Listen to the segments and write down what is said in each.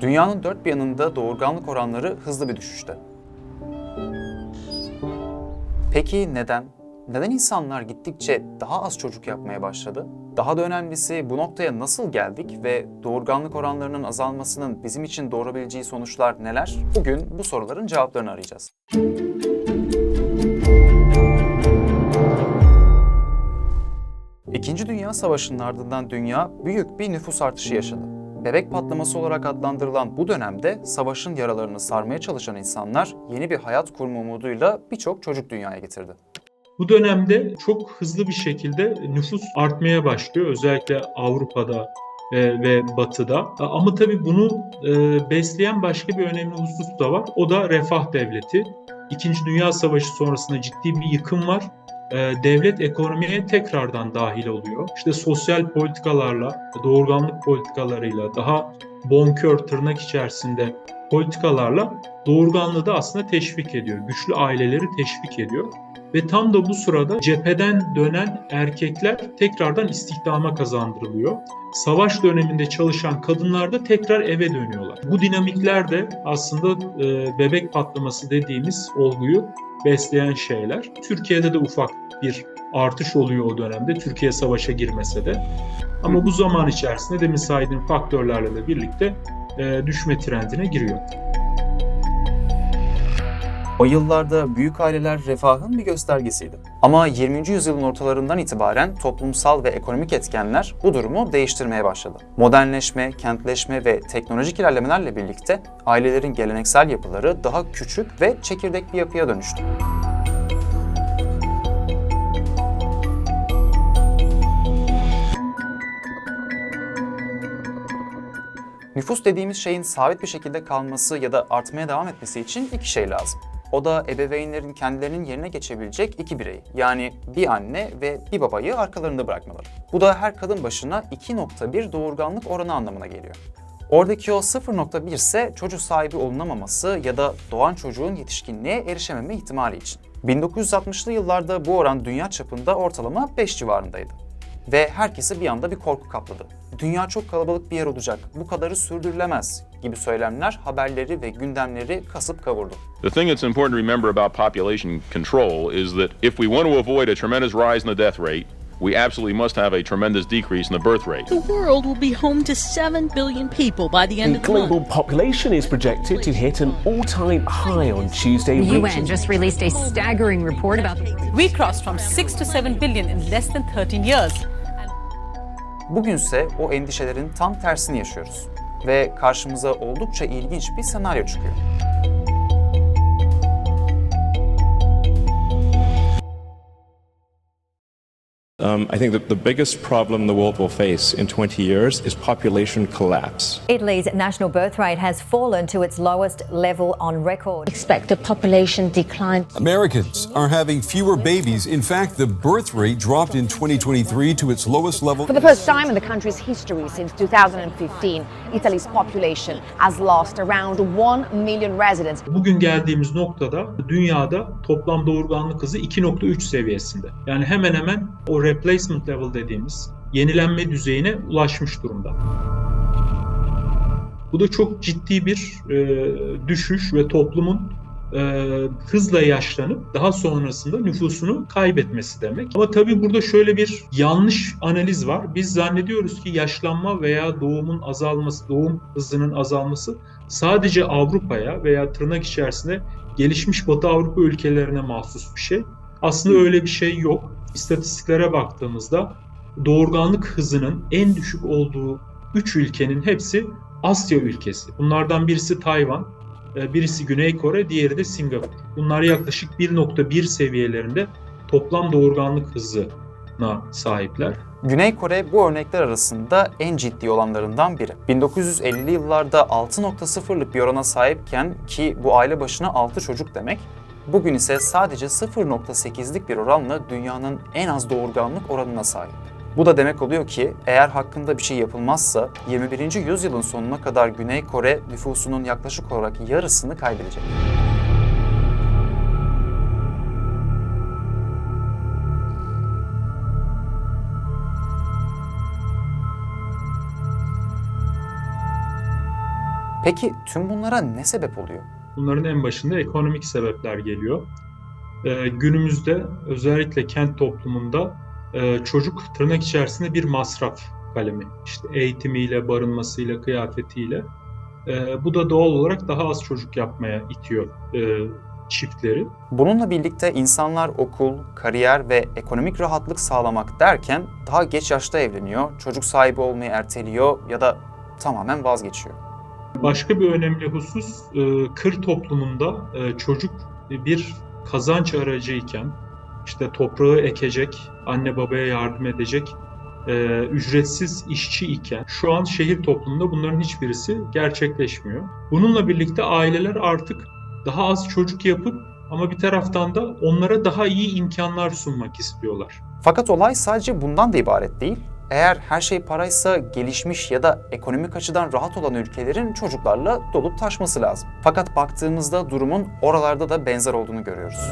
Dünyanın dört bir yanında doğurganlık oranları hızlı bir düşüşte. Peki neden? Neden insanlar gittikçe daha az çocuk yapmaya başladı? Daha da önemlisi bu noktaya nasıl geldik ve doğurganlık oranlarının azalmasının bizim için doğurabileceği sonuçlar neler? Bugün bu soruların cevaplarını arayacağız. İkinci Dünya Savaşı'nın ardından dünya büyük bir nüfus artışı yaşadı. Bebek patlaması olarak adlandırılan bu dönemde savaşın yaralarını sarmaya çalışan insanlar yeni bir hayat kurma umuduyla birçok çocuk dünyaya getirdi. Bu dönemde çok hızlı bir şekilde nüfus artmaya başlıyor. Özellikle Avrupa'da e, ve Batı'da. Ama tabii bunu e, besleyen başka bir önemli husus da var. O da refah devleti. İkinci Dünya Savaşı sonrasında ciddi bir yıkım var. E, devlet ekonomiye tekrardan dahil oluyor. İşte sosyal politikalarla, doğurganlık politikalarıyla, daha bonkör tırnak içerisinde politikalarla doğurganlığı da aslında teşvik ediyor. Güçlü aileleri teşvik ediyor. Ve tam da bu sırada cepheden dönen erkekler tekrardan istihdama kazandırılıyor. Savaş döneminde çalışan kadınlar da tekrar eve dönüyorlar. Bu dinamikler de aslında e, bebek patlaması dediğimiz olguyu besleyen şeyler. Türkiye'de de ufak bir artış oluyor o dönemde. Türkiye savaşa girmese de. Ama bu zaman içerisinde demin saydığım faktörlerle de birlikte düşme trendine giriyor. O yıllarda büyük aileler refahın bir göstergesiydi. Ama 20. yüzyılın ortalarından itibaren toplumsal ve ekonomik etkenler bu durumu değiştirmeye başladı. Modernleşme, kentleşme ve teknolojik ilerlemelerle birlikte ailelerin geleneksel yapıları daha küçük ve çekirdek bir yapıya dönüştü. Nüfus dediğimiz şeyin sabit bir şekilde kalması ya da artmaya devam etmesi için iki şey lazım. O da ebeveynlerin kendilerinin yerine geçebilecek iki birey. Yani bir anne ve bir babayı arkalarında bırakmaları. Bu da her kadın başına 2.1 doğurganlık oranı anlamına geliyor. Oradaki o 0.1 ise çocuk sahibi olunamaması ya da doğan çocuğun yetişkinliğe erişememe ihtimali için. 1960'lı yıllarda bu oran dünya çapında ortalama 5 civarındaydı. Ve herkesi bir anda bir korku kapladı. Dünya çok kalabalık bir yer olacak, bu kadarı sürdürülemez gibi söylemler haberleri ve gündemleri kasıp kavurdu. The thing that's important to remember about population control is that if we want to avoid a tremendous rise in the death rate, we absolutely must have a tremendous decrease in the birth rate. The world will be home to 7 billion people by the end The of the month. global population is projected to hit an all-time high on Tuesday, The UN just released a staggering report about We crossed from 6 to 7 billion in less than 13 years. Bugünse o endişelerin tam tersini yaşıyoruz. Ve karşımıza oldukça ilginç bir senaryo çıkıyor. Um, I think that the biggest problem the world will face in 20 years is population collapse. Italy's national birth rate has fallen to its lowest level on record. expect a population decline. Americans are having fewer babies. In fact, the birth rate dropped in 2023 to its lowest level. For the first time in the country's history since 2015, Italy's population has lost around 1 million residents. Bugün geldiğimiz noktada dünyada toplam doğurganlık hızı 2.3 seviyesinde. Yani hemen hemen o replacement level dediğimiz yenilenme düzeyine ulaşmış durumda. Bu da çok ciddi bir e, düşüş ve toplumun e, hızla yaşlanıp daha sonrasında nüfusunu kaybetmesi demek. Ama tabii burada şöyle bir yanlış analiz var. Biz zannediyoruz ki yaşlanma veya doğumun azalması, doğum hızının azalması sadece Avrupa'ya veya tırnak içerisinde gelişmiş Batı Avrupa ülkelerine mahsus bir şey. Aslında öyle bir şey yok. İstatistiklere baktığımızda doğurganlık hızının en düşük olduğu 3 ülkenin hepsi Asya ülkesi. Bunlardan birisi Tayvan, e, birisi Güney Kore, diğeri de Singapur. Bunlar yaklaşık 1.1 seviyelerinde toplam doğurganlık hızına sahipler. Güney Kore bu örnekler arasında en ciddi olanlarından biri. 1950'li yıllarda 6.0'lık bir orana sahipken ki bu aile başına 6 çocuk demek, bugün ise sadece 0.8'lik bir oranla dünyanın en az doğurganlık oranına sahip. Bu da demek oluyor ki eğer hakkında bir şey yapılmazsa 21. yüzyılın sonuna kadar Güney Kore nüfusunun yaklaşık olarak yarısını kaybedecek. Peki tüm bunlara ne sebep oluyor? Bunların en başında ekonomik sebepler geliyor. Ee, günümüzde özellikle kent toplumunda e, çocuk tırnak içerisinde bir masraf kalemi. İşte eğitimiyle, barınmasıyla, kıyafetiyle. Ee, bu da doğal olarak daha az çocuk yapmaya itiyor e, çiftleri. Bununla birlikte insanlar okul, kariyer ve ekonomik rahatlık sağlamak derken daha geç yaşta evleniyor, çocuk sahibi olmayı erteliyor ya da tamamen vazgeçiyor. Başka bir önemli husus e, kır toplumunda e, çocuk bir kazanç aracıyken işte toprağı ekecek, anne babaya yardım edecek, e, ücretsiz işçi iken şu an şehir toplumunda bunların hiçbirisi gerçekleşmiyor. Bununla birlikte aileler artık daha az çocuk yapıp ama bir taraftan da onlara daha iyi imkanlar sunmak istiyorlar. Fakat olay sadece bundan da ibaret değil. Eğer her şey paraysa gelişmiş ya da ekonomik açıdan rahat olan ülkelerin çocuklarla dolup taşması lazım. Fakat baktığımızda durumun oralarda da benzer olduğunu görüyoruz.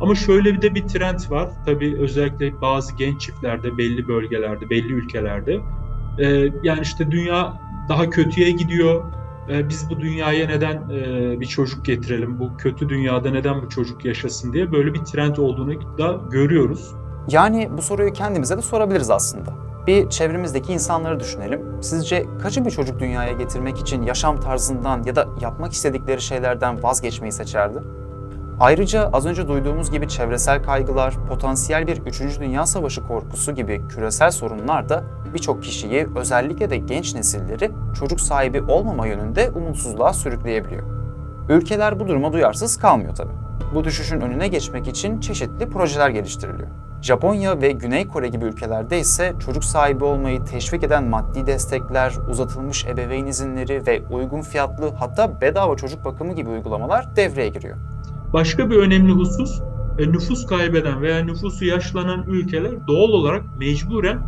Ama şöyle bir de bir trend var. Tabii özellikle bazı genç çiftlerde, belli bölgelerde, belli ülkelerde. Ee, yani işte dünya daha kötüye gidiyor. Ee, biz bu dünyaya neden e, bir çocuk getirelim? Bu kötü dünyada neden bu çocuk yaşasın diye böyle bir trend olduğunu da görüyoruz. Yani bu soruyu kendimize de sorabiliriz aslında. Bir çevremizdeki insanları düşünelim. Sizce kaçı bir çocuk dünyaya getirmek için yaşam tarzından ya da yapmak istedikleri şeylerden vazgeçmeyi seçerdi? Ayrıca az önce duyduğumuz gibi çevresel kaygılar, potansiyel bir 3. Dünya Savaşı korkusu gibi küresel sorunlar da birçok kişiyi özellikle de genç nesilleri çocuk sahibi olmama yönünde umutsuzluğa sürükleyebiliyor. Ülkeler bu duruma duyarsız kalmıyor tabii. Bu düşüşün önüne geçmek için çeşitli projeler geliştiriliyor. Japonya ve Güney Kore gibi ülkelerde ise çocuk sahibi olmayı teşvik eden maddi destekler, uzatılmış ebeveyn izinleri ve uygun fiyatlı hatta bedava çocuk bakımı gibi uygulamalar devreye giriyor. Başka bir önemli husus e, nüfus kaybeden veya nüfusu yaşlanan ülkeler doğal olarak mecburen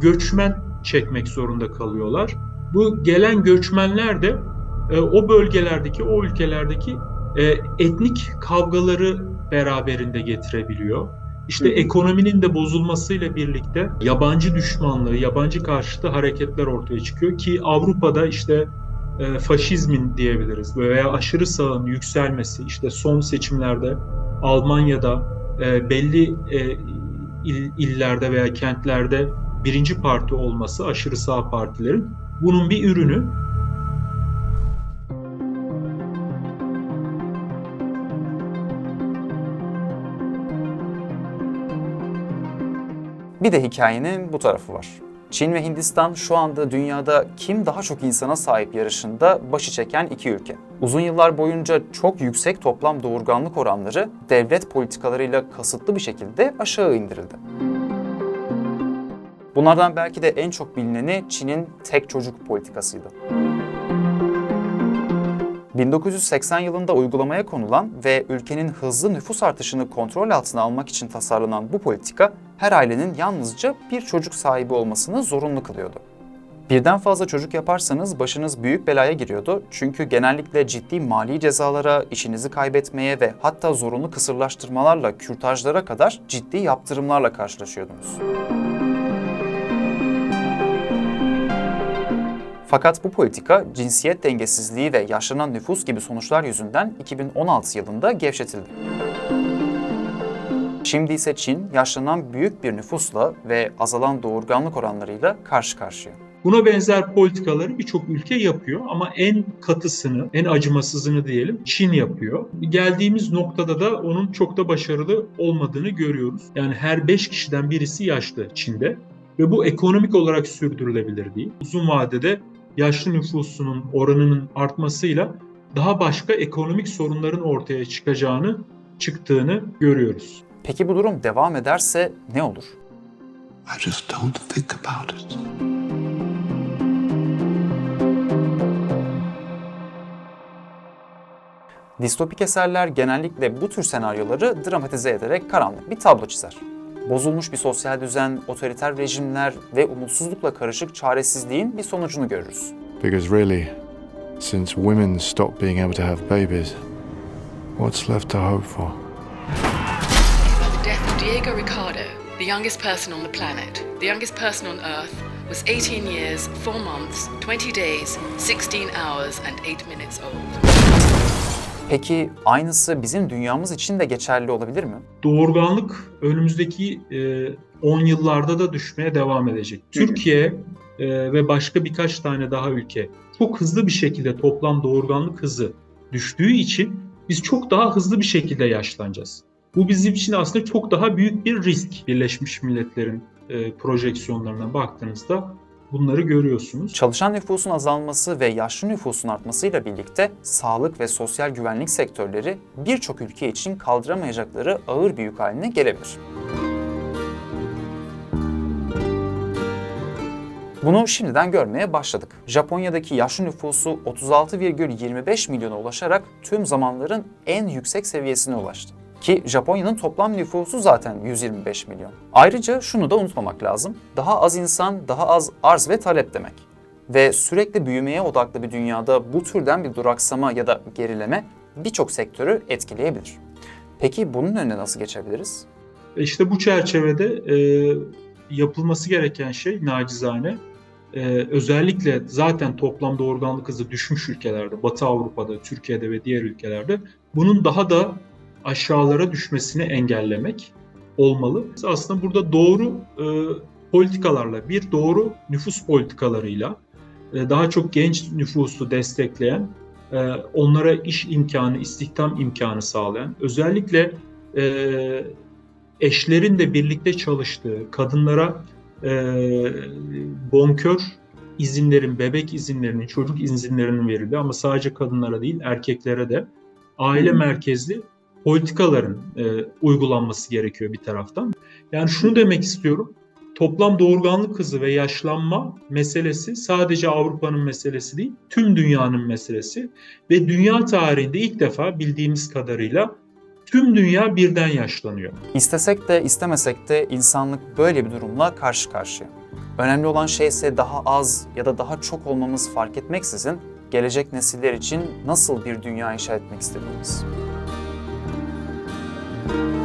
göçmen çekmek zorunda kalıyorlar. Bu gelen göçmenler de e, o bölgelerdeki, o ülkelerdeki e, etnik kavgaları beraberinde getirebiliyor. İşte ekonominin de bozulmasıyla birlikte yabancı düşmanlığı, yabancı karşıtı hareketler ortaya çıkıyor ki Avrupa'da işte e, faşizmin diyebiliriz veya aşırı sağın yükselmesi işte son seçimlerde Almanya'da e, belli e, il, illerde veya kentlerde birinci parti olması aşırı sağ partilerin bunun bir ürünü. Bir de hikayenin bu tarafı var. Çin ve Hindistan şu anda dünyada kim daha çok insana sahip yarışında başı çeken iki ülke. Uzun yıllar boyunca çok yüksek toplam doğurganlık oranları devlet politikalarıyla kasıtlı bir şekilde aşağı indirildi. Bunlardan belki de en çok bilineni Çin'in tek çocuk politikasıydı. 1980 yılında uygulamaya konulan ve ülkenin hızlı nüfus artışını kontrol altına almak için tasarlanan bu politika her ailenin yalnızca bir çocuk sahibi olmasını zorunlu kılıyordu. Birden fazla çocuk yaparsanız başınız büyük belaya giriyordu çünkü genellikle ciddi mali cezalara, işinizi kaybetmeye ve hatta zorunlu kısırlaştırmalarla kürtajlara kadar ciddi yaptırımlarla karşılaşıyordunuz. Fakat bu politika cinsiyet dengesizliği ve yaşlanan nüfus gibi sonuçlar yüzünden 2016 yılında gevşetildi. Şimdi ise Çin yaşlanan büyük bir nüfusla ve azalan doğurganlık oranlarıyla karşı karşıya. Buna benzer politikaları birçok ülke yapıyor ama en katısını, en acımasızını diyelim Çin yapıyor. Geldiğimiz noktada da onun çok da başarılı olmadığını görüyoruz. Yani her 5 kişiden birisi yaşlı Çin'de ve bu ekonomik olarak sürdürülebilir değil. Uzun vadede yaşlı nüfusunun oranının artmasıyla daha başka ekonomik sorunların ortaya çıkacağını, çıktığını görüyoruz. Peki bu durum devam ederse ne olur? I just don't think about it. Distopik eserler genellikle bu tür senaryoları dramatize ederek karanlık bir tablo çizer. Bozulmuş bir sosyal düzen, otoriter rejimler ve umutsuzlukla karışık çaresizliğin bir sonucunu görürüz. Because really, since women stopped being able to have babies, what's left to hope for? The death of Diego Ricardo, the youngest person on the planet, the youngest person on Earth, was 18 years, 4 months, 20 days, 16 hours, and 8 minutes old. Peki aynısı bizim dünyamız için de geçerli olabilir mi? Doğurganlık önümüzdeki e, 10 yıllarda da düşmeye devam edecek. Türkiye e, ve başka birkaç tane daha ülke çok hızlı bir şekilde toplam doğurganlık hızı düştüğü için biz çok daha hızlı bir şekilde yaşlanacağız. Bu bizim için aslında çok daha büyük bir risk. Birleşmiş Milletler'in e, projeksiyonlarına baktığınızda bunları görüyorsunuz. Çalışan nüfusun azalması ve yaşlı nüfusun artmasıyla birlikte sağlık ve sosyal güvenlik sektörleri birçok ülke için kaldıramayacakları ağır bir yük haline gelebilir. Bunu şimdiden görmeye başladık. Japonya'daki yaşlı nüfusu 36,25 milyona ulaşarak tüm zamanların en yüksek seviyesine ulaştı. Ki Japonya'nın toplam nüfusu zaten 125 milyon. Ayrıca şunu da unutmamak lazım. Daha az insan, daha az arz ve talep demek. Ve sürekli büyümeye odaklı bir dünyada bu türden bir duraksama ya da gerileme birçok sektörü etkileyebilir. Peki bunun önüne nasıl geçebiliriz? İşte bu çerçevede e, yapılması gereken şey nacizane e, özellikle zaten toplam doğurganlık hızı düşmüş ülkelerde, Batı Avrupa'da, Türkiye'de ve diğer ülkelerde bunun daha da aşağılara düşmesini engellemek olmalı. Aslında burada doğru e, politikalarla, bir doğru nüfus politikalarıyla e, daha çok genç nüfusu destekleyen, e, onlara iş imkanı, istihdam imkanı sağlayan, özellikle e, eşlerin de birlikte çalıştığı, kadınlara e, bonkör izinlerin, bebek izinlerinin, çocuk izinlerinin verildiği ama sadece kadınlara değil erkeklere de aile merkezli politikaların e, uygulanması gerekiyor bir taraftan. Yani şunu demek istiyorum. Toplam doğurganlık hızı ve yaşlanma meselesi sadece Avrupa'nın meselesi değil, tüm dünyanın meselesi ve dünya tarihinde ilk defa bildiğimiz kadarıyla tüm dünya birden yaşlanıyor. İstesek de istemesek de insanlık böyle bir durumla karşı karşıya. Önemli olan şey ise daha az ya da daha çok olmamız fark etmeksizin gelecek nesiller için nasıl bir dünya inşa etmek istediğimiz. Thank you.